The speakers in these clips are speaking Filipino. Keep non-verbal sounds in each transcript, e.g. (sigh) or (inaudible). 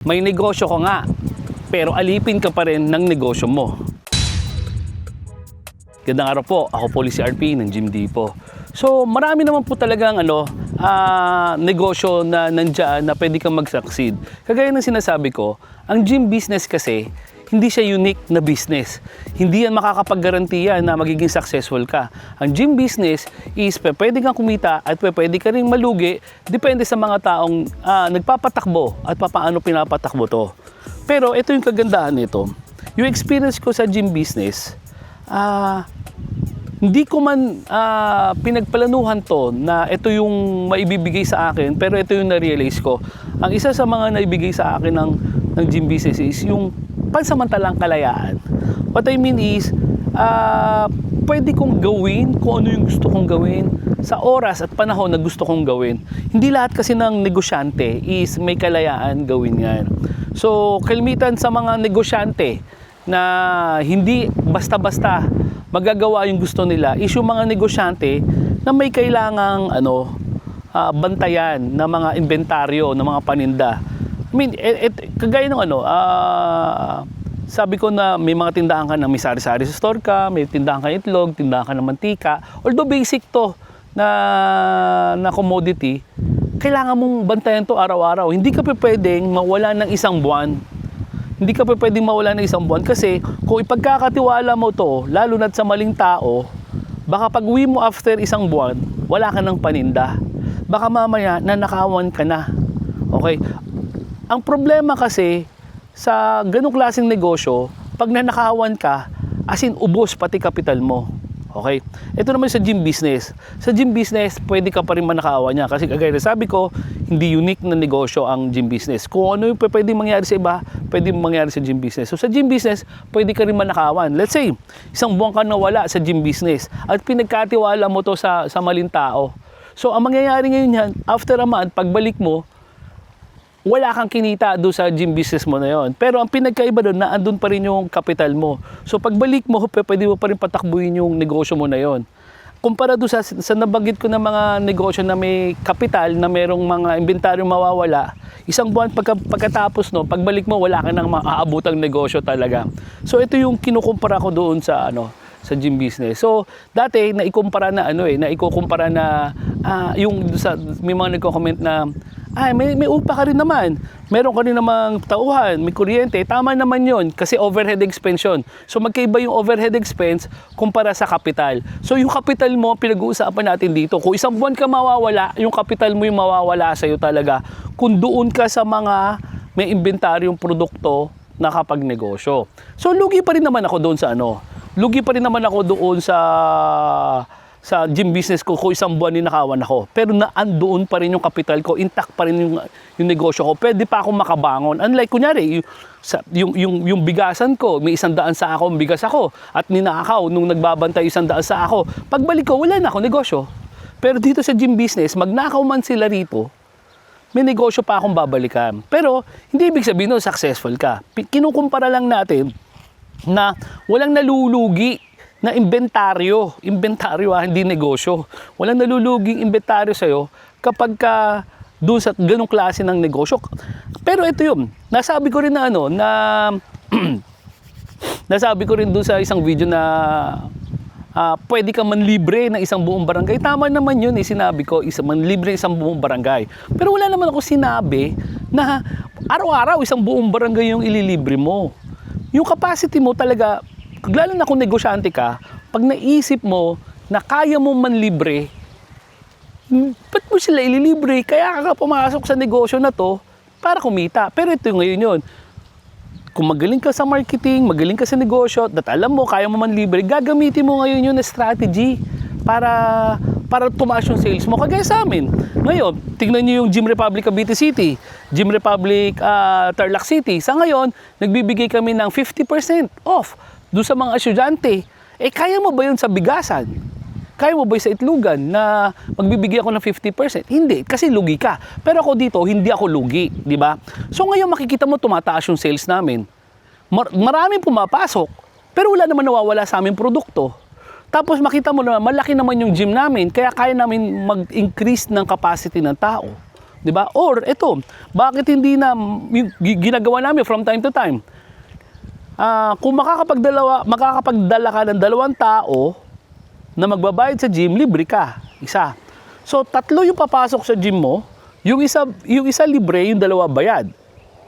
May negosyo ka nga, pero alipin ka pa rin ng negosyo mo. Gandang araw po, ako po si RP ng Jim Depot. So marami naman po talagang ano, ah, negosyo na nandyan na pwede kang mag-succeed. Kagaya ng sinasabi ko, ang gym business kasi, hindi siya unique na business. Hindi yan makakapag-garantiya na magiging successful ka. Ang gym business is pwede kang kumita at pwede ka rin malugi depende sa mga taong ah, nagpapatakbo at papaano pinapatakbo to. Pero ito yung kagandahan nito. Yung experience ko sa gym business, ah, hindi ko man ah, pinagplanuhan to na ito yung maibibigay sa akin, pero ito yung na-realize ko. Ang isa sa mga naibigay sa akin ng, ng gym business is yung pansamantalang kalayaan. What I mean is, ah, pwede kong gawin kung ano yung gusto kong gawin sa oras at panahon na gusto kong gawin. Hindi lahat kasi ng negosyante is may kalayaan gawin yan. So, kalimitan sa mga negosyante na hindi basta-basta magagawa yung gusto nila is yung mga negosyante na may kailangang ano ah, bantayan na mga inventaryo ng mga paninda. I mean, et, et- kagaya ng ano, ah, sabi ko na may mga tindahan ka na may sari-sari sa store ka, may tindahan ka ng itlog, tindahan ka ng mantika. Although basic to na, na commodity, kailangan mong bantayan to araw-araw. Hindi ka pa pwedeng mawala ng isang buwan hindi ka pa pwedeng mawala ng isang buwan kasi kung ipagkakatiwala mo to, lalo na sa maling tao, baka pag uwi mo after isang buwan, wala ka ng paninda. Baka mamaya nanakawan ka na. Okay? Ang problema kasi sa ganong klaseng negosyo, pag nanakawan ka, as in ubos pati kapital mo. Okay? Ito naman sa gym business. Sa gym business, pwede ka pa rin manakawan niya. Kasi kagaya na sabi ko, hindi unique na negosyo ang gym business. Kung ano yung pwede mangyari sa iba, pwede mangyari sa gym business. So sa gym business, pwede ka rin manakawan. Let's say, isang buwan ka nawala sa gym business at pinagkatiwala mo to sa, sa maling tao. So ang mangyayari ngayon yan, after a month, pagbalik mo, wala kang kinita doon sa gym business mo na yon. Pero ang pinagkaiba doon, naandun pa rin yung capital mo. So pagbalik mo, pwede mo pa rin patakbuhin yung negosyo mo na yon. Kumpara doon sa, sa nabanggit ko ng mga negosyo na may kapital, na merong mga inventaryo mawawala, isang buwan pagka, pagkatapos no, pagbalik mo, wala ka nang maaabutang negosyo talaga. So ito yung kinukumpara ko doon sa ano, sa gym business. So, dati naikumpara na ano eh, naikukumpara na ah, yung sa may mga nagko-comment na ay may may upa ka rin naman. Meron ka rin namang tauhan, may kuryente. Tama naman 'yon kasi overhead expense. So magkaiba yung overhead expense kumpara sa kapital. So yung kapital mo pinag-uusapan natin dito. Kung isang buwan ka mawawala, yung kapital mo yung mawawala sa iyo talaga. Kung doon ka sa mga may inventaryong produkto na kapag negosyo. So lugi pa rin naman ako doon sa ano. Lugi pa rin naman ako doon sa sa gym business ko kung isang buwan ninakawan ako. Pero naandoon pa rin yung capital ko, intact pa rin yung, yung negosyo ko. Pwede pa akong makabangon. Unlike kunyari, yung, sa, yung, yung, yung bigasan ko, may isang daan sa ako, bigas ako. At ninakaw nung nagbabantay isang daan sa ako. Pagbalik ko, wala na ako negosyo. Pero dito sa gym business, magnakaw man sila rito, may negosyo pa akong babalikan. Pero hindi ibig sabihin nun successful ka. Kinukumpara lang natin na walang nalulugi na inventaryo. Inventaryo ah, hindi negosyo. Walang naluluging inventaryo sa'yo kapag ka doon sa ganong klase ng negosyo. Pero ito yun, nasabi ko rin na ano, na (clears throat) nasabi ko rin doon sa isang video na ah, pwede ka manlibre ng isang buong barangay. Tama naman yun, eh, sinabi ko, isa manlibre isang buong barangay. Pero wala naman ako sinabi na araw-araw isang buong barangay yung ililibre mo. Yung capacity mo talaga, lalo na kung negosyante ka, pag naisip mo na kaya mo manlibre, Hmm, ba't mo sila ililibre? Kaya ka pumasok sa negosyo na to para kumita. Pero ito ngayon yun. Kung magaling ka sa marketing, magaling ka sa negosyo, at alam mo, kaya mo man libre, gagamitin mo ngayon yun na strategy para para tumaas yung sales mo. Kagaya sa amin. Ngayon, tingnan niyo yung Gym Republic Cavite City, Gym Republic ah, Tarlac City. Sa ngayon, nagbibigay kami ng 50% off doon sa mga estudyante. Eh, kaya mo ba yun sa bigasan? Kaya mo ba sa itlugan na magbibigay ako ng 50%? Hindi, kasi lugi ka. Pero ako dito, hindi ako lugi, di ba? So ngayon makikita mo tumataas yung sales namin. Mar- maraming pumapasok, pero wala naman nawawala sa aming produkto. Tapos makita mo na malaki naman yung gym namin, kaya kaya namin mag-increase ng capacity ng tao. 'di ba? Or ito, bakit hindi na ginagawa namin from time to time? Ah, kung makakapagdalawa, makakapagdala ka ng dalawang tao na magbabayad sa gym, libre ka. Isa. So, tatlo yung papasok sa gym mo, yung isa, yung isa libre, yung dalawa bayad.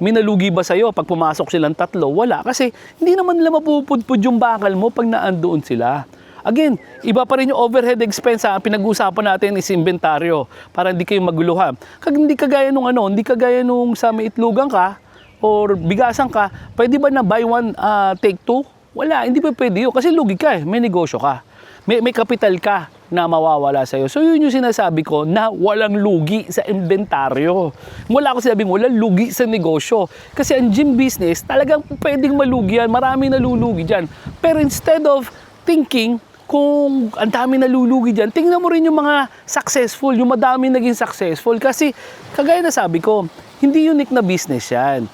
May nalugi ba sa'yo pag pumasok silang tatlo? Wala. Kasi hindi naman nila mapupudpud yung bakal mo pag naandoon sila. Again, iba pa rin yung overhead expense. Ang pinag-uusapan natin is inventaryo para hindi kayo maguluhan. Kag hindi kagaya nung ano, hindi kagaya nung sa may itlugan ka or bigasan ka, pwede ba na buy one, ah, take two? Wala, hindi pa pwede yun. Kasi lugi ka eh, may negosyo ka. May, may kapital ka na mawawala sa'yo. So yun yung sinasabi ko na walang lugi sa inventaryo. Wala ako sinabing walang lugi sa negosyo. Kasi ang gym business, talagang pwedeng malugi yan. Marami nalulugi dyan. Pero instead of thinking kung ang dami nalulugi dyan, tingnan mo rin yung mga successful, yung madami naging successful. Kasi, kagaya na sabi ko, hindi unique na business yan.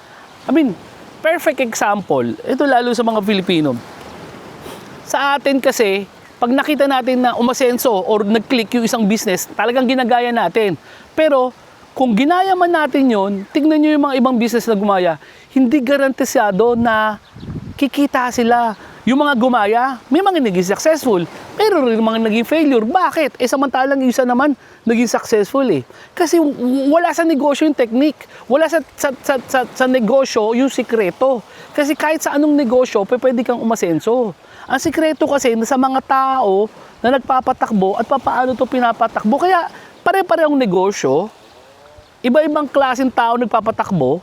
I mean, perfect example, ito lalo sa mga Pilipino. Sa atin kasi, pag nakita natin na umasenso or nag-click yung isang business, talagang ginagaya natin. Pero, kung ginaya man natin yon, tignan nyo yung mga ibang business na gumaya, hindi garantisado na kikita sila. Yung mga gumaya, may mga naging successful, pero rin mga naging failure. Bakit? Eh samantalang isa naman naging successful eh. Kasi wala sa negosyo yung technique. Wala sa, sa, sa, sa, sa negosyo yung sikreto. Kasi kahit sa anong negosyo, pwede kang umasenso. Ang sikreto kasi sa mga tao na nagpapatakbo at papaano to pinapatakbo. Kaya pare-parehong negosyo, iba-ibang klaseng tao nagpapatakbo,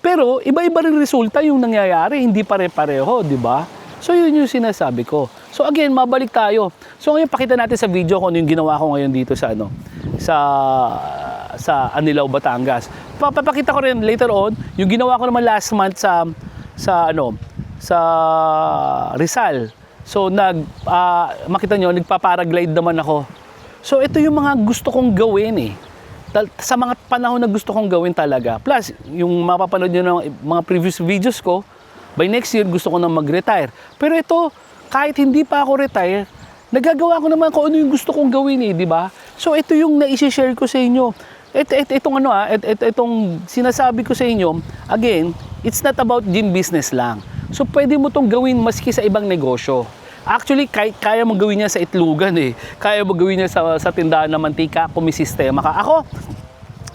pero iba-iba rin resulta yung nangyayari, hindi pare-pareho, di ba? So yun yung sinasabi ko. So again, mabalik tayo. So ngayon pakita natin sa video kung ano yung ginawa ko ngayon dito sa ano sa sa Anilao, Batangas. Papapakita ko rin later on yung ginawa ko naman last month sa sa ano sa Rizal. So nag ah, makita nyo nagpa-paraglide naman ako. So ito yung mga gusto kong gawin eh sa mga panahon na gusto kong gawin talaga. Plus, yung mapapanood nyo ng mga previous videos ko, by next year gusto ko na mag-retire. Pero ito, kahit hindi pa ako retire, nagagawa ko naman kung ano yung gusto kong gawin eh, di ba? So ito yung naisi-share ko sa inyo. Ito, ito, itong ano ah, ito, ito, itong sinasabi ko sa inyo, again, it's not about gym business lang. So pwede mo tong gawin maski sa ibang negosyo. Actually, kaya, kaya mo gawin niya sa itlugan eh. Kaya mo gawin niya sa, sa tindahan ng mantika kung may sistema ka. Ako,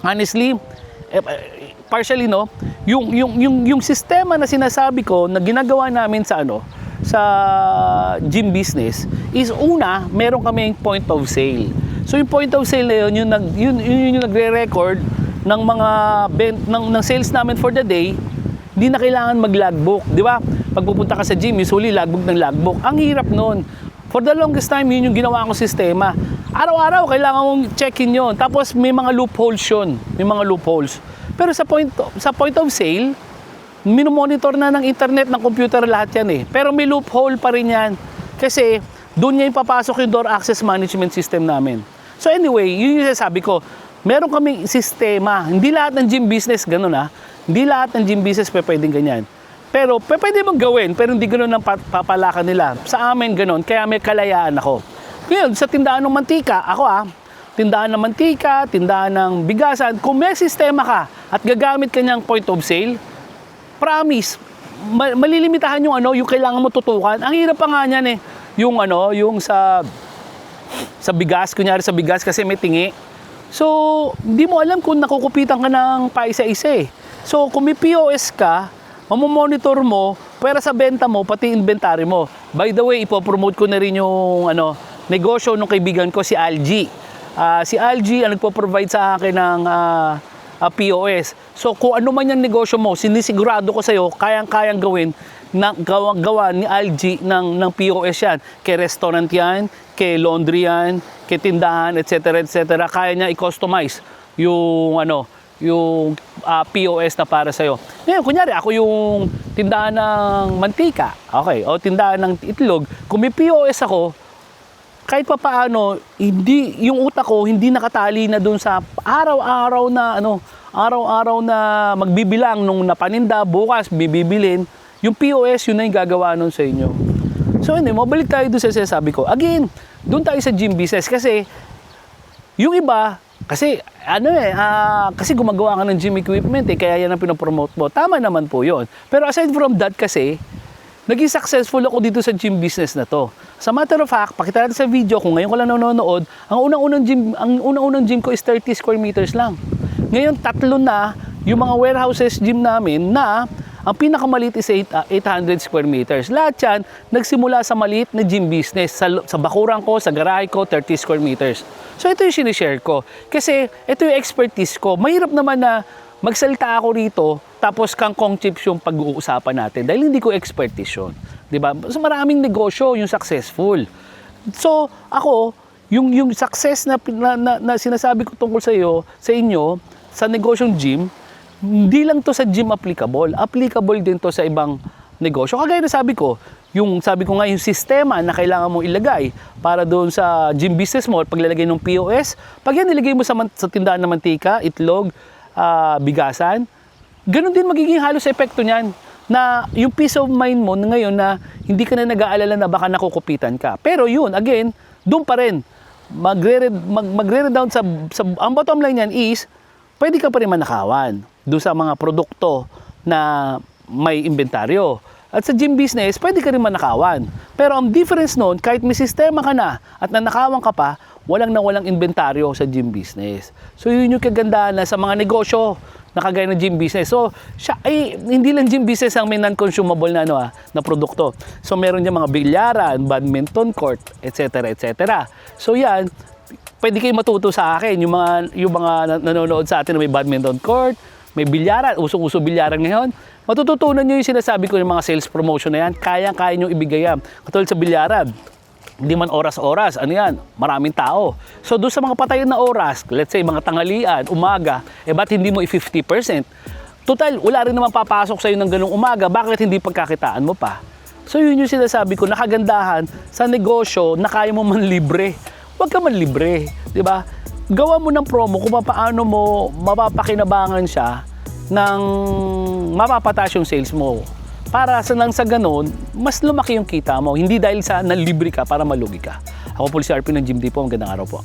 honestly, eh, partially no, yung, yung, yung, yung sistema na sinasabi ko na ginagawa namin sa ano, sa gym business is una, meron kaming point of sale. So yung point of sale na yun, yung, nag, yun, yun yung nagre-record ng mga ben, ng, ng sales namin for the day, hindi na kailangan mag-logbook, di ba? Pag pupunta ka sa gym, usually logbook ng logbook. Ang hirap nun. For the longest time, yun yung ginawa kong sistema. Araw-araw, kailangan mong check-in yun. Tapos may mga loopholes yun. May mga loopholes. Pero sa point, sa point of sale, minomonitor na ng internet, ng computer lahat yan eh. Pero may loophole pa rin yan. Kasi doon niya ipapasok yung door access management system namin. So anyway, yun yung sabi ko, meron kaming sistema. Hindi lahat ng gym business ganun ah. Hindi lahat ng gym business pa pwedeng ganyan. Pero pe- pwede mong gawin, pero hindi ganun ang pa- papalakan nila. Sa amin ganun, kaya may kalayaan ako. Ngayon, sa tindahan ng mantika, ako ah, tindahan ng mantika, tindahan ng bigasan, kung may sistema ka at gagamit ka niyang point of sale, promise, ma- malilimitahan yung ano, yung kailangan mo tutukan. Ang hirap pa nga niyan eh, yung ano, yung sa sa bigas, kunyari sa bigas kasi may tingi. So, hindi mo alam kung nakukupitan ka ng paisa-isa eh. So, kung may POS ka, mamomonitor mo, pera sa benta mo, pati inventory mo. By the way, ipopromote ko na rin yung ano, negosyo ng kaibigan ko, si Algie. Ah, si Algie ang nagpo-provide sa akin ng ah, ah, POS. So kung ano man yung negosyo mo, sinisigurado ko sa'yo, kayang-kayang gawin na gawa, gawa ni Algie ng, ng POS yan. Kay restaurant yan, kay laundry yan, kay tindahan, etc. etc. Kaya niya i-customize yung ano, yung ah, POS na para sa'yo. Ngayon, kunyari, ako yung tindahan ng mantika, okay, o tindahan ng itlog, kung may POS ako, kahit pa paano, hindi, yung utak ko hindi nakatali na dun sa araw-araw na ano, araw-araw na magbibilang nung napaninda, bukas bibibilin, yung POS yun na yung gagawa nun sa inyo. So hindi, mabalik tayo doon sa sinasabi ko. Again, doon tayo sa gym business kasi yung iba, Kasi ano eh, ah, kasi gumagawa ka ng gym equipment eh, kaya yan ang pinopromote mo. Tama naman po yon. Pero aside from that kasi, naging successful ako dito sa gym business na to. Sa matter of fact, pakita natin sa video kung ngayon ko lang nanonood, ang unang-unang gym, ang unang-unang gym ko is 30 square meters lang. Ngayon tatlo na yung mga warehouses gym namin na ang pinakamaliit is eight- ah, 800 square meters. Lahat yan, nagsimula sa maliit na gym business. Sa, sa bakuran ko, sa garahe ko, 30 square meters. So ito yung sinishare ko. Kasi ito yung expertise ko. Mahirap naman na magsalita ako rito, tapos kangkong chips yung pag-uusapan natin. Dahil hindi ko expertise yun. Di ba? So maraming negosyo yung successful. So ako, yung, yung success na, na, na, na sinasabi ko tungkol sa iyo, sa inyo, sa negosyong gym, hindi lang to sa gym applicable. Applicable din to sa ibang negosyo. Kagaya na sabi ko, yung sabi ko nga yung sistema na kailangan mong ilagay para doon sa gym business mo, paglalagay ng POS, pag yan nilagay mo sa, sa tindahan ng mantika, itlog, ah, bigasan, ganun din magiging halos epekto niyan na yung peace of mind mo na ngayon na hindi ka na nag-aalala na baka nakukupitan ka. Pero yun, again, doon pa rin, magre mag, magre-redown sa, sa, ang bottom line yan is, pwede ka pa rin manakawan doon sa mga produkto na may inventaryo. At sa gym business, pwede ka rin manakawan. Pero ang difference noon, kahit may sistema ka na at nanakawan ka pa, walang na walang inventaryo sa gym business. So yun yung kagandahan na sa mga negosyo na kagaya ng gym business. So, siya, ay, hindi lang gym business ang may non-consumable na, ano, ah, na produkto. So, meron niya mga bilyaran, badminton court, etc. etc. So, yan, pwede kayo matuto sa akin, yung mga, yung mga nan- nanonood sa atin na may badminton court, may bilyaran, usong-uso bilyaran ngayon, matututunan nyo yung sinasabi ko yung mga sales promotion na yan, kayang-kaya nyo ibigay yan. Katulad sa bilyaran, hindi man oras-oras, ano yan, maraming tao. So doon sa mga patayon na oras, let's say mga tanghalian, umaga, eh ba't hindi mo i-50%? Total, wala rin naman papasok sa'yo ng ganung umaga, bakit hindi pagkakitaan mo pa? So yun yung sinasabi ko, nakagandahan sa negosyo na kaya mo man libre. Huwag ka man libre, di ba? Gawa mo ng promo kung paano mo mapapakinabangan siya ng mapapataas yung sales mo. Para sa nang sa ganun, mas lumaki yung kita mo. Hindi dahil sa nalibre ka para malugi ka. Ako po si RP ng Jim D po. Magandang araw po.